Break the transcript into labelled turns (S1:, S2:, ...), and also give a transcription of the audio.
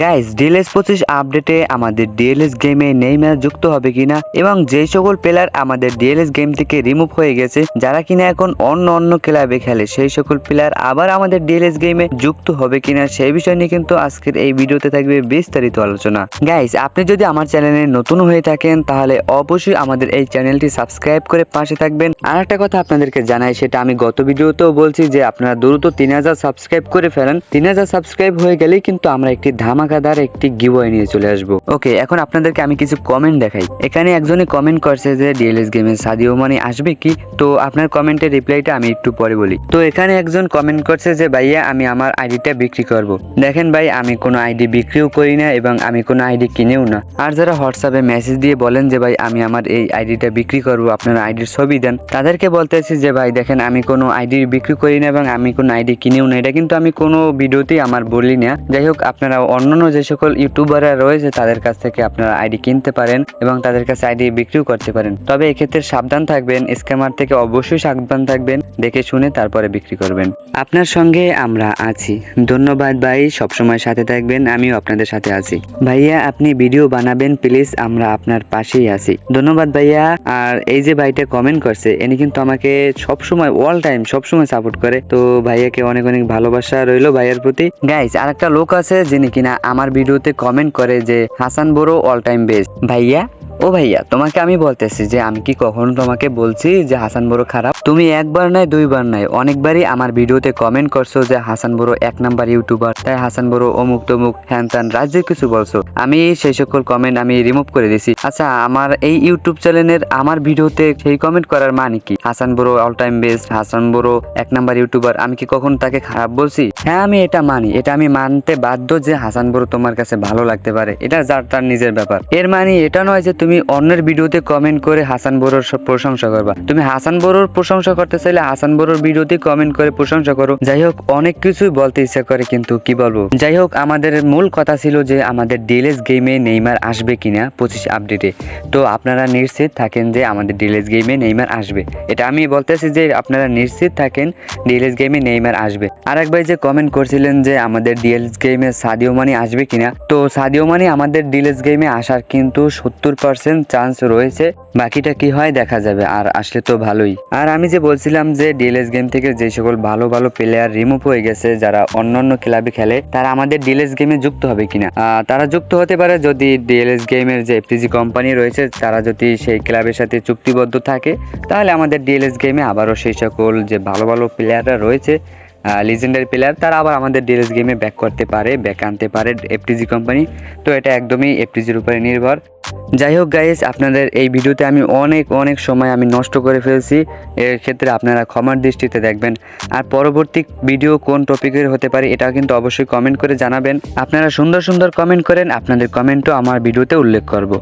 S1: Guys DLS পঁচিশ আপডেটে আমাদের ডিএলএস গেমে নেইমার যুক্ত হবে কিনা এবং যেই সকল প্লেয়ার আমাদের ডিএলএস গেম থেকে রিমুভ হয়ে গেছে, যারা কিনা এখন অন্য অন্য ক্লাবে খেলে, সেই সকল প্লেয়ার আবার আমাদের ডিএলএস গেমে যুক্ত হবে কিনা, সেই বিষয় নিয়ে কিন্তু আজকের এই ভিডিওতে থাকবে বিস্তারিত আলোচনা। গাইস আপনি যদি আমার চ্যানেলে নতুন হয়ে থাকেন, তাহলে অবশ্যই আমাদের এই চ্যানেলটি সাবস্ক্রাইব করে পাশে থাকবেন। আর একটা কথা আপনাদেরকে জানাই, সেটা আমি গত ভিডিওতেও বলছি যে আপনারা দ্রুত তিন হাজার সাবস্ক্রাইব করে ফেলেন। তিন হাজার সাবস্ক্রাইব হয়ে গেলেই কিন্তু আমরা একটি ধামাকাদার একটি গিবয় নিয়ে চলে আসব। ওকে, এখন আপনাদেরকে আমি কিছু কমেন্ট দেখাই। এখানে একজনই কমেন্ট করছে যে ডিএলএস গেমে সাদিও মানি আসবে কি? তো আপনার কমেন্টের রিপ্লাইটা আমি একটু পরে বলি। তো এখানে একজন কমেন্ট করছে যে, ভাইয়া, আমি আমার আইডিটা বিক্রি করব। দেখেন ভাই, আমি কোনো আইডি বিক্রিও করি না এবং আমি কোনো আইডি কিনেও না। আর যারা হোয়াটসঅ্যাপে মেসেজ দিয়ে বলেন যে, ভাই, আমি আমার এই আইডিটা বিক্রি করব, আপনারা আইডির ছবি দেন। তাদেরকে বলতেছি যে, ভাই, দেখেন, আমি কোনো আইডি বিক্রি করি না এবং আমি কোনো আইডি কিনেও না। এটা কিন্তু আমি কোনো ভিডিওতেই আমার বলি না। যাই হোক, আপনারা অন্যান্য যে সকল ইউটিউবাররা রয়েছে, তাদের কাছ থেকে আপনারা আইডি কিনতে পারেন এবং তাদের কাছে আইডি বিক্রিও করতে পারেন। তবে এক্ষেত্রে সাবধান থাকবেন, স্ক্যামার থেকে অবশ্যই সাবধান থাকবেন, দেখে শুনে তারপরে বিক্রি করবেন। আপনার সঙ্গে আমরা আছি। ধন্যবাদ ভাই, সবসময় সাথে থাকবেন, আমিও আপনাদের সাথে আছি। ভাইয়া, আপনি ভিডিও বানাবেন, প্লিজ, আমরা আপনার পাশেই আছি। ধন্যবাদ ভাইয়া, আর এই যে ভাইটা কমেন্ট করছে, এনি কিন্তু আমাকে সবসময় অল টাইম সবসময় সাপোর্ট করে। তো ভাইয়াকে অনেক অনেক ভালোবাসা রইল ভাইয়ার প্রতি। গাইস আর একটা লোক আছে, যিনি কিনা আমার ভিডিওতে কমেন্ট করে যে হাসান বড়ো অল টাইম বেস্ট ভাইয়া ও ভাইয়া, তোমাকে আমি বলতেছি যে আমি কি কখনো তোমাকে বলছি যে হাসান বড় খারাপ? তুমি একবার নাই দুইবার নাই অনেকবারই আমার ভিডিওতে কমেন্ট করছ যে হাসান বড় এক নাম্বার ইউটিউবার তাই হাসান বড় অমুক তমুক হ্যান ত্যান রাজ্যের কিছু বলছো। আমি সেই সকল কমেন্ট আমি রিমুভ করে দিছি। আচ্ছা আমার এই ইউটিউব চ্যানেলের আমার ভিডিওতে সেই কমেন্ট করার মানে কি? হাসান বড় অল টাইম বেস্ট হাসান বড় এক নাম্বার ইউটিউবার আমি কি কখনো তাকে খারাপ বলছি? হ্যাঁ আমি এটা মানি, এটা আমি মানতে বাধ্য যে হাসান বড় তোমার কাছে ভালো লাগতে পারে, এটা যার তার নিজের ব্যাপার। এর মানে এটা নয় যে তুমি অন্যের ভিডিওতে কমেন্ট করে হাসান বড়োর প্রশংসা করবা। তুমি হাসান বড়োর প্রশংসা করতে চাইলে হাসান বড়োর ভিডিওতে কমেন্ট করে প্রশংসা করো। যাই হোক, অনেক কিছুই বলতে ইচ্ছা করে, কিন্তু কি বলব? যাই হোক, আমাদের মূল কথা ছিল যে আমাদের ডিএলএস গেমে নেইমার আসবে কিনা পঁচিশ আপডেটে তো আপনারা নিশ্চিত থাকেন যে আমাদের ডিএলএস গেমে নেইমার আসবে। এটা আমি বলতেছি যে আপনারা নিশ্চিত থাকেন ডিএলএস গেমে নেইমার আসবে। আর এক ভাই যে কমেন্ট করছিলেন যে আমাদের ডিএলএস গেমে সাদিও মানি আসবে কিনা। তো সাদিও মানি আমাদের ডিএলএস গেমে আসার কিন্তু সত্তর পার্সেন্ট চান্স রয়েছে, বাকিটা কি হয় দেখা যাবে, আর আসলে তো ভালোই। আর আমি যে বলছিলাম যে ডিএলএস গেম থেকে যে সকল ভালো ভালো প্লেয়ার রিমুভ হয়ে গেছে, যারা অন্যান্য ক্লাবে খেলে, তারা আমাদের ডিএলএস গেমে যুক্ত হবে কিনা? তারা যুক্ত হতে পারে যদি ডিএলএস গেমের যে এফটিজি কোম্পানি রয়েছে, তারা যদি সেই ক্লাবের সাথে চুক্তিবদ্ধ থাকে, তাহলে আমাদের ডিএলএস গেমে আবারও সেই সকল যে ভালো ভালো প্লেয়াররা রয়েছে লিজেন্ডারি প্লেয়ার তারা আবার আমাদের ডিএলএস গেমে ব্যাক করতে পারে ব্যাক আনতে পারে এফটিজি কোম্পানি তো এটা একদমই এফটিজির উপরে নির্ভর। যাই হোক গাইস আপনাদের এই ভিডিওতে আমি অনেক অনেক সময় আমি নষ্ট করে ফেলছি। এর ক্ষেত্রে আপনারা ক্ষমার দৃষ্টিতে দেখবেন। আর পরবর্তী ভিডিও কোন টপিকের হতে পারে, এটাও কিন্তু অবশ্যই কমেন্ট করে জানাবেন। আপনারা সুন্দর সুন্দর কমেন্ট করেন, আপনাদের কমেন্টও আমার ভিডিওতে উল্লেখ করব।